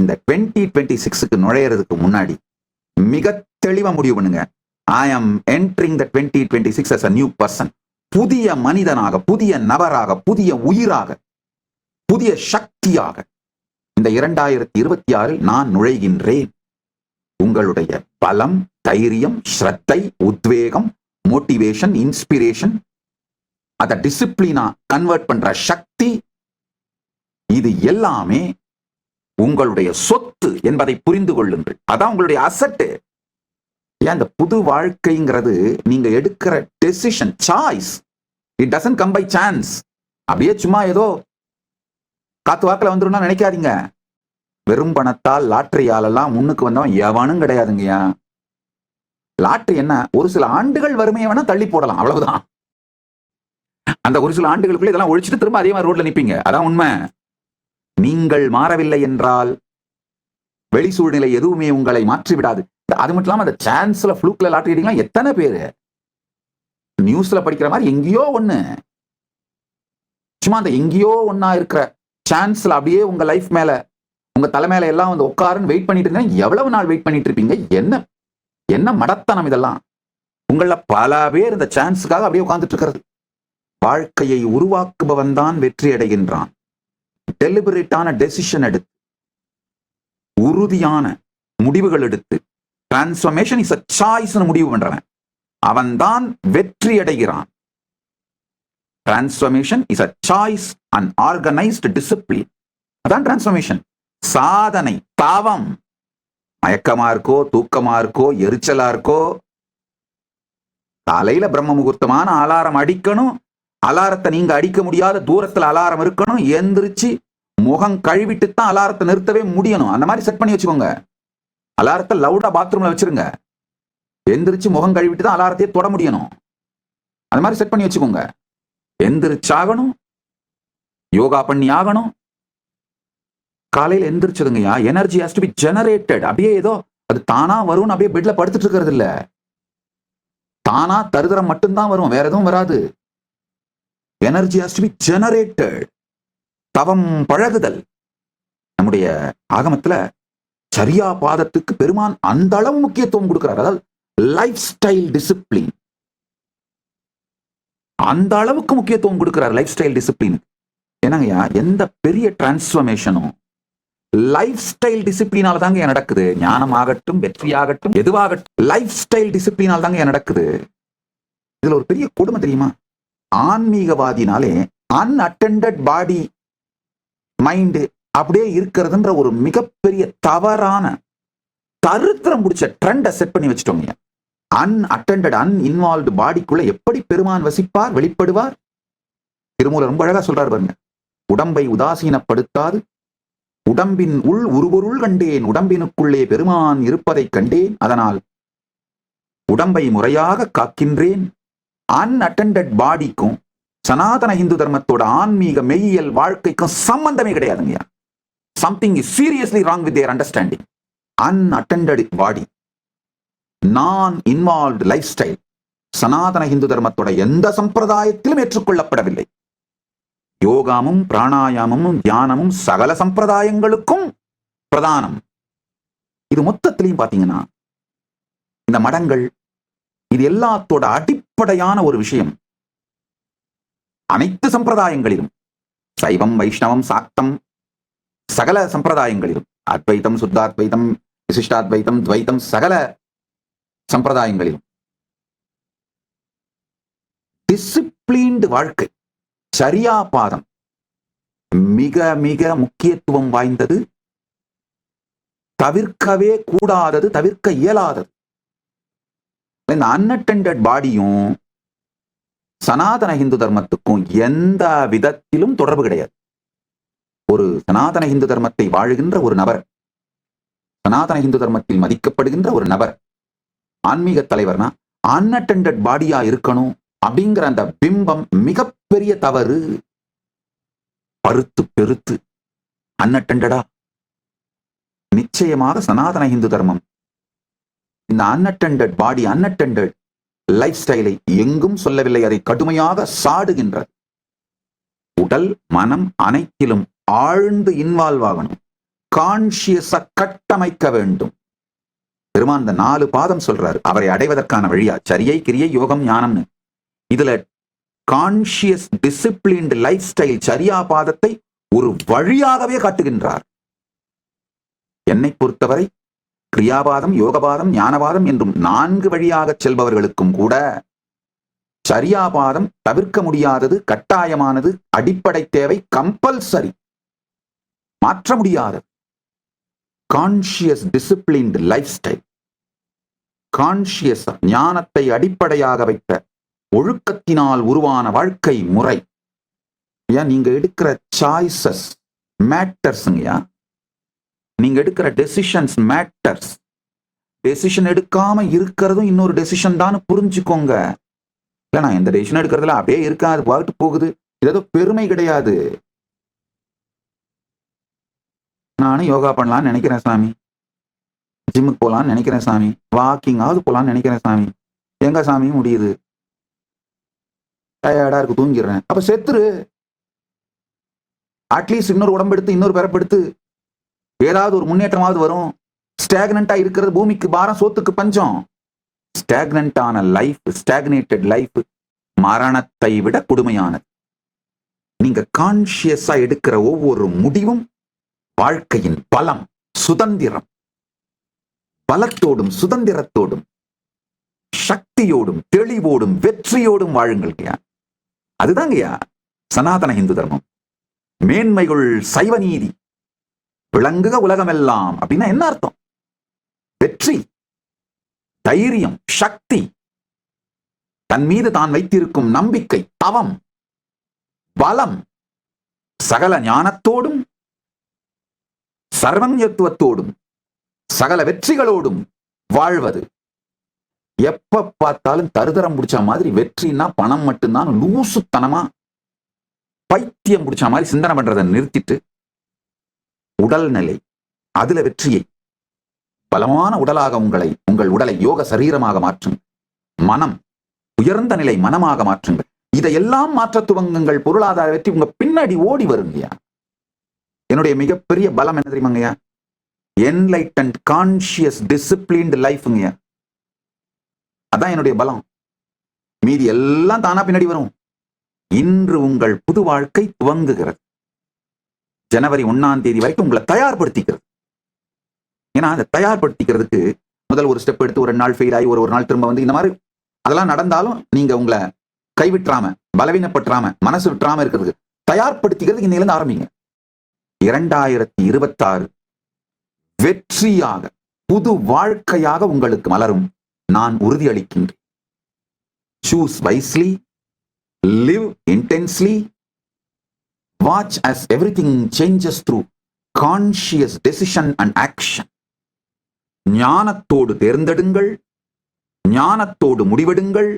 இந்த twenty twenty சிக்ஸுக்கு நுழையிறதுக்கு முன்னாடி மிக தெளிவாக முடிவு பண்ணுங்க. I am entering the twenty twenty six as a new person புதிய மனிதனாக புதிய நபராக புதிய உயிராக புதிய சக்தியாக இந்த இரண்டாயிரத்தி இருபத்தி ஆறில் நான் நுழைகின்றேன். உங்களுடைய பலம் தைரியம் ஸ்ரத்தை உத்வேகம் மோட்டிவேஷன் இன்ஸ்பிரேஷன் அதை டிசிப்ளினா கன்வெர்ட் பண்ற சக்தி இது எல்லாமே உங்களுடைய சொத்து என்பதை புரிந்து கொள்ளுங்கள். அதான் உங்களுடைய அசட்டு ஏன் அந்த புது வாழ்க்கைங்கிறது நீங்க எடுக்கிற decision choice it doesn't come by chance அப்படியே சும்மா ஏதோ காத்து வாக்கில் வந்துடும் நினைக்காதீங்க. வெறும் பணத்தால் லாட்டரியாலெல்லாம் முன்னுக்கு வந்தவன் எவனும் கிடையாதுங்கய்யா லாட்டரி என்ன? ஒரு சில ஆண்டுகள் வறுமையை வேணா தள்ளி போடலாம். அவ்வளவுதான். அந்த ஒரு சில ஆண்டுகளுக்குள்ள இதெல்லாம் ஒழிச்சிட்டு திரும்ப அதே மாதிரி ரோட்ல நிப்பீங்க. அதான் உண்மை. நீங்கள் மாறவில்லை என்றால் வெளி சூழ்நிலை எதுவுமே உங்களை மாற்றி விடாது அது மட்டும் இல்லாம அந்த சான்ஸ்ல ஃப்ளூக்ல லாட்டரி அடிக்கலாம் எத்தனை பேரு? நியூஸ்ல படிக்கிற மாதிரி எங்கேயோ ஒண்ணு. சும்மா அந்த எங்கேயோ ஒன்னா இருக்கிற சான்ஸ்ல அப்படியே உங்க லைஃப் மேல உங்க தலை மேல எல்லாம் வந்து உட்காருன்னு வெயிட் பண்ணிட்டு இருந்தா எவ்வளவு நாள் வெயிட் பண்ணிட்டு இருப்பீங்க? என்ன என்ன மடத்தனம் இதெல்லாம்? உங்கள பல பேர் இந்த சான்ஸுக்காக அப்படியே உட்காந்துட்டு இருக்கிறது. வாழ்க்கையை உருவாக்குபவன் தான் வெற்றி அடைகின்றான் டெலிபரேட்டான டெசிஷன் எடுத்து உறுதியான முடிவுகள் எடுத்து டிரான்ஸ்ஃபர்மேஷன் இஸ் அ சாய்ஸ் முடிவு பண்றவன். அவன்தான் வெற்றி அடைகிறான். Transformation is a choice and organised discipline அதான் டிரான்ஸ்ஃபர்மேஷன் சாதனை தாவம் மயக்கமா இருக்கோ தூக்கமா இருக்கோ எரிச்சலா இருக்கோ காலையில பிரம்ம முகூர்த்தமான அலாரம் அடிக்கணும் அலாரத்தை நீங்க அடிக்க முடியாத தூரத்துல அலாரம் இருக்கணும். எந்திரிச்சு முகம் கழுவிட்டு தான் அலாரத்தை நிறுத்தவே முடியணும். அந்த மாதிரி செட் பண்ணி வச்சுக்கோங்க. அலாரத்தை லவுடா பாத்ரூம்ல வச்சிருங்க. எந்திரிச்சு முகம் கழுவிட்டு தான் அலாரத்தையே தொட முடியணும். அந்த மாதிரி செட் பண்ணி வச்சுக்கோங்க. எந்திரிச்சாகணும். யோகா பண்ணி ஆகணும். காலையில் எந்திரிச்சதுங்கய்யா energy has to be generated அப்படியே ஏதோ அது தானா வரும்னு அப்படியே பெட்ல படுத்துட்டு இருக்கிறது இல்ல. தானா தருதரம் மட்டும்தான் வரும். வேற எதுவும் வராது. Energy has to be generated தவம் பழகுதல். நம்முடைய ஆகமத்துல சரியா பாதத்துக்கு பெருமான் அந்த அளவு முக்கியத்துவம் கொடுக்கிறார். அதாவது லைஃப் ஸ்டைல் டிசிப்ளின் அந்த அளவுக்கு முக்கியத்துவம் கொடுக்கிறார் லைஃப் ஸ்டைல் டிசிப்ளின் என்னங்கய்யா எந்த பெரிய டிரான்ஸ்ஃபர்மேஷனும் லைஃப் ஸ்டைல் டிசிப்ளினால தாங்க நடக்குது. ஞானம் ஆகட்டும் வெற்றி ஆகட்டும் எதுவாகட்டும் லைஃப் ஸ்டைல் டிசிப்ளினால் தாங்க நடக்குது. இதுல ஒரு பெரிய கொடுமை தெரியுமா? ஆன்மீகவாதினாலே அன்அட்டெண்டட் பாடி மைண்டு அப்படியே இருக்கிறதுன்ற ஒரு மிகப்பெரிய தவறான தருத்திரம் பிடிச்ச ட்ரெண்டை செட் பண்ணி வச்சுட்டோங்க அன்அட்டெண்டட் அன்இன்வால்வ்டு பாடிக்குள்ள எப்படி பெருமான் வசிப்பார் வெளிப்படுவார்? திருமூலர் ரொம்ப அழகா சொல்றாரு பாருங்க. உடம்பை உதாசீனப்படுத்தாது. உடம்பின் உள் உருவொருள் கண்டேன். உடம்பினுக்குள்ளே பெருமான் இருப்பதைக் கண்டேன். அதனால் உடம்பை முறையாக காக்கின்றேன். அன்அட்டண்டட் பாடிக்கும் சனாதன இந்து தர்மத்தோட ஆன்மீக மெய்யியல் வாழ்க்கைக்கும் சம்பந்தமே கிடையாதுங்க something is seriously wrong with their understanding unattended body non involved life style Sanatana Hindu தர்மத்தோட எந்த சம்பிரதாயத்திலும் ஏற்றுக்கொள்ளப்படவில்லை. யோகாமும் பிராணாயாமமும் தியானமும் சகல சம்பிரதாயங்களுக்கும் பிரதானம். இது மொத்தத்திலையும் பார்த்தீங்கன்னா இந்த மடங்கள் இது எல்லாத்தோட அடி அடிப்படையான ஒரு விஷயம். அனைத்து சம்பிரதாயங்களிலும் சைவம் வைஷ்ணவம் சாக்தம் சகல சம்பிரதாயங்களிலும் அத்வைதம் சுத்தாத்வைத்தம் விசிஷ்டாத்வைதம் துவைத்தம் சகல சம்பிரதாயங்களிலும். டிசிப்ளின்டு வாழ்க்கை சரியா பாதம் மிக மிக முக்கியத்துவம் வாய்ந்தது தவிர்க்கவே கூடாதது தவிர்க்க இயலாதது. இந்த அன்அட்டெண்டட் பாடியும் சனாதன இந்து தர்மத்துக்கும் எந்த விதத்திலும் தொடர்பு கிடையாது. ஒரு சனாதன இந்து தர்மத்தை வாழுகின்ற ஒரு நபர் சனாதன இந்து தர்மத்தில் மதிக்கப்படுகின்ற ஒரு நபர் ஆன்மீக தலைவர்னா அன்அட்டெண்டட் பாடியா இருக்கணும் அப்படிங்கிற அந்த பிம்பம் மிகப்பெரிய தவறு. பருத்து பெருத்து அன்அட்டெண்டடா நிச்சயமாக சனாதன இந்து தர்மம் இந்த அன்அட்டண்டட் பாடி அன்அட்டண்டட் லைஃப் ஸ்டைலை எங்கும் சொல்லவில்லை. அதை கடுமையாக சாடுகின்றது உடல் மனம் அனைத்திலும் ஆழ்ந்து இன்வால்வ் ஆகணும். கான்சியஸ கட்டமைக்க வேண்டும். பெருமான் இந்த நாலு பாதம் சொல்றாரு. அவரை அடைவதற்கான வழியா? சரியை கிரியை யோகம் ஞானம்னு. இதுல கான்சியஸ் டிசிப்ளின்டு லைஃப் ஸ்டைல் சரியா பாதத்தை ஒரு வழியாகவே காட்டுகின்றார். என்னை பொறுத்தவரை கிரியாபாதம் யோகபாதம் ஞானபாதம் என்றும் நான்கு வழியாக செல்பவர்களுக்கும் கூட சரியாபாதம் தவிர்க்க முடியாதது கட்டாயமானது அடிப்படை தேவை கம்பல்சரி மாற்ற முடியாதது. Conscious disciplined life style conscious ஞானத்தை அடிப்படையாக வைத்த ஒழுக்கத்தினால் உருவான வாழ்க்கை முறை. ஏன் நீங்க எடுக்கிற சாய்ஸஸ் மேட்டர்ஸுங்கய்யா நீங்க எடுக்கிற டெசிஷன்ஸ் மேட்டர்ஸ் டெசிஷன் எடுக்காம இருக்கிறதும் இன்னொரு டெசிஷன் தான் புரிஞ்சுக்கோங்க. இல்ல நான் எந்த டெசிஷன் எடுக்கிறதுல அப்படியே இருக்காது அது பாட்டு போகுது. இது ஏதோ பெருமை கிடையாது. நானும் யோகா பண்ணலாம்னு நினைக்கிறேன் சாமி. ஜிம்முக்கு போலாம்னு நினைக்கிறேன் சாமி. வாக்கிங்காவது போகலான்னு நினைக்கிறேன் சாமி. எங்க சாமி முடியுது. டயர்டா இருக்கு தூங்கிடுறேன். அப்ப செத்துரு. அட்லீஸ்ட் இன்னொரு உடம்பு எடுத்து இன்னொரு பிறப்பெடுத்து ஏதாவது ஒரு முன்னேற்றமாவது வரும். ஸ்டாக்னண்டா இருக்கிறது பூமிக்கு பாரம் சோத்துக்கு பஞ்சம். ஸ்டாக்னண்டான லைஃப் ஸ்டாக்னேட்டட் லைஃப் மரணத்தை விட கொடுமையானது. நீங்க கான்சியஸா எடுக்கிற ஒவ்வொரு முடிவும் வாழ்க்கையின் பலம் சுதந்திரம். பலத்தோடும் சுதந்திரத்தோடும் சக்தியோடும் தெளிவோடும் வெற்றியோடும் வாழுங்கள் ஐயா அதுதாங்கய்யா சனாதன இந்து தர்மம். மேன்மைகள் சைவ நீதி. விளங்குக உலகமெல்லாம் அப்படின்னா என்ன அர்த்தம்? வெற்றி தைரியம் சக்தி. தன் மீது தான் வைத்திருக்கும் நம்பிக்கை தவம் பலம் சகல ஞானத்தோடும் சர்வஞத்துவத்தோடும் சகல வெற்றிகளோடும் வாழ்வது. எப்ப பார்த்தாலும் தருதரம் பிடிச்ச மாதிரி வெற்றின்னா பணம் மட்டும்தான் லூசுத்தனமா பைத்தியம் பிடிச்ச மாதிரி சிந்தனை பண்றதை நிறுத்திட்டு உடல்நிலை அதுல வெற்றியை பலமான உடலாக உங்களை உங்கள் உடலை யோக சரீரமாக மாற்றும். மனம் உயர்ந்த நிலை மனமாக மாற்றுங்கள். இதையெல்லாம் மாற்ற துவங்குங்கள். பொருளாதார வெற்றி உங்க பின்னாடி ஓடி வருங்கய்யா. என்னுடைய மிகப்பெரிய பலம் என்ன தெரியுமாங்கய்யா? என்லைட்டன்ட் கான்சியஸ் டிசிப்ளின்டு லைஃப்ங்கய்யா அதான் என்னுடைய பலம். மீதி எல்லாம் தானா பின்னாடி வரும். இன்று உங்கள் புது வாழ்க்கை துவங்குகிறது. ஜனவரி ஒன்னாம் தேதி வரைக்கும் உங்களை தயார்படுத்திக்கிறது. ஏன்னா அதை தயார்படுத்திக்கிறதுக்கு முதல் ஒரு ஸ்டெப் எடுத்து ஒரு நாள் ஃபெயில் ஆகி ஒரு ஒரு நாள் திரும்ப வந்து இந்த மாதிரி அதெல்லாம் நடந்தாலும் நீங்க உங்களை கைவிட்டுறாம பலவீனப்பட்டுறாம மனசு விட்டுறாம இருக்கிறது தயார்படுத்திக்கிறதுக்கு இன்னையிலிருந்து ஆரம்பிங்க. இரண்டாயிரத்தி இருபத்தாறு வெற்றியாக புது வாழ்க்கையாக உங்களுக்கு மலரும். நான் உறுதியளிக்கின்றேன். Choose wisely live intensely watch as everything changes through conscious decision and action ஞானத்தோடு தேர்ந்தெடுங்கள். ஞானத்தோடு முடிவெடுங்கள்.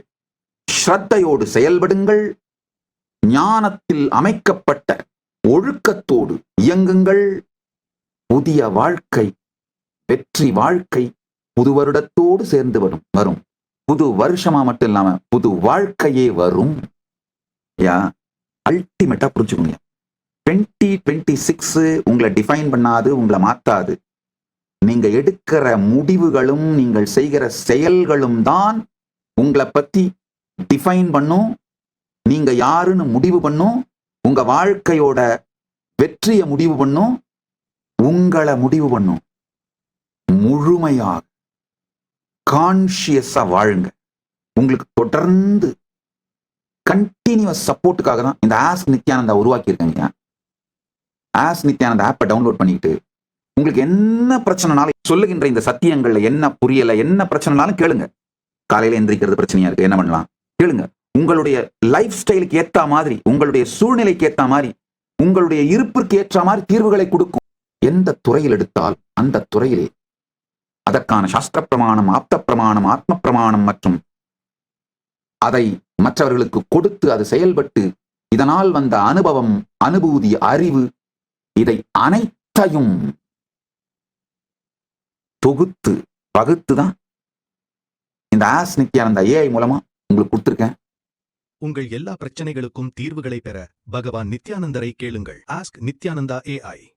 ஸ்ரத்தையோடு செயல்படுங்கள். ஞானத்தில் அமைக்கப்பட்ட ஒழுக்கத்தோடு இயங்குங்கள். புதிய வாழ்க்கை வெற்றி வாழ்க்கை புது வருடத்தோடு சேர்ந்து வரும் வரும். புது வருஷமா மட்டும் இல்லாம புது வாழ்க்கையே வரும். யா? அல்டிமேட்டா புரிஞ்சுக்கோங்க. டுவெண்ட்டி டுவெண்ட்டி சிக்ஸ் உங்களை டிஃபைன் பண்ணாது உங்களை மாத்தாது. நீங்க எடுக்கிற முடிவுகளும் நீங்கள் செய்கிற செயல்களும் தான் உங்களை பத்தி டிஃபைன் பண்ணும். நீங்க யாருன்னு முடிவு பண்ணும். உங்க வாழ்க்கையோட வெற்றியை முடிவு பண்ணும். உங்களை முடிவு பண்ணும். முழுமையாக கான்சியஸா வாழுங்க. உங்களுக்கு தொடர்ந்து கண்டினியூஸ் சப்போர்ட்டுக்காக தான் இந்த ஆஸ் நித்யானந்தா உருவாக்கியிருக்கேங்க. ஆஸ் நித்யானந்த ஆப்பை டவுன்லோட் பண்ணிட்டு உங்களுக்கு என்ன பிரச்சனைனாலும் சொல்லுகின்ற இந்த சத்தியங்கள்ல என்ன புரியல என்ன பிரச்சனைனாலும் கேளுங்க. காலையில எந்திரிக்கிறது பிரச்சனையா இருக்கு என்ன பண்ணலாம்? கேளுங்க. உங்களுடைய லைஃப் ஸ்டைலுக்கு ஏத்த மாதிரி உங்களுடைய சூழ்நிலைக்கு ஏத்த மாதிரி உங்களுடைய இருப்பிற்கு ஏற்ற மாதிரி தீர்வுகளை கொடுக்கும். எந்த துறையில் எடுத்தால் அந்த துறையிலே அதற்கான சாஸ்திர பிரமாணம் ஆப்த பிரமாணம் ஆத்ம பிரமாணம் மற்றும் அதை மற்றவர்களுக்கு கொடுத்து அது செயல்பட்டு இதனால் வந்த அனுபவம் அனுபூதி அறிவு இதை அனைத்தையும் தொகுத்து பகுத்து தான் இந்த ஆஸ் நித்யானந்த ஏஐ மூலமா உங்களுக்கு கொடுத்துருக்கேன். உங்கள் எல்லா பிரச்சனைகளுக்கும் தீர்வுகளை பெற பகவான் நித்யானந்தரை கேளுங்கள். Ask Nithyananda AI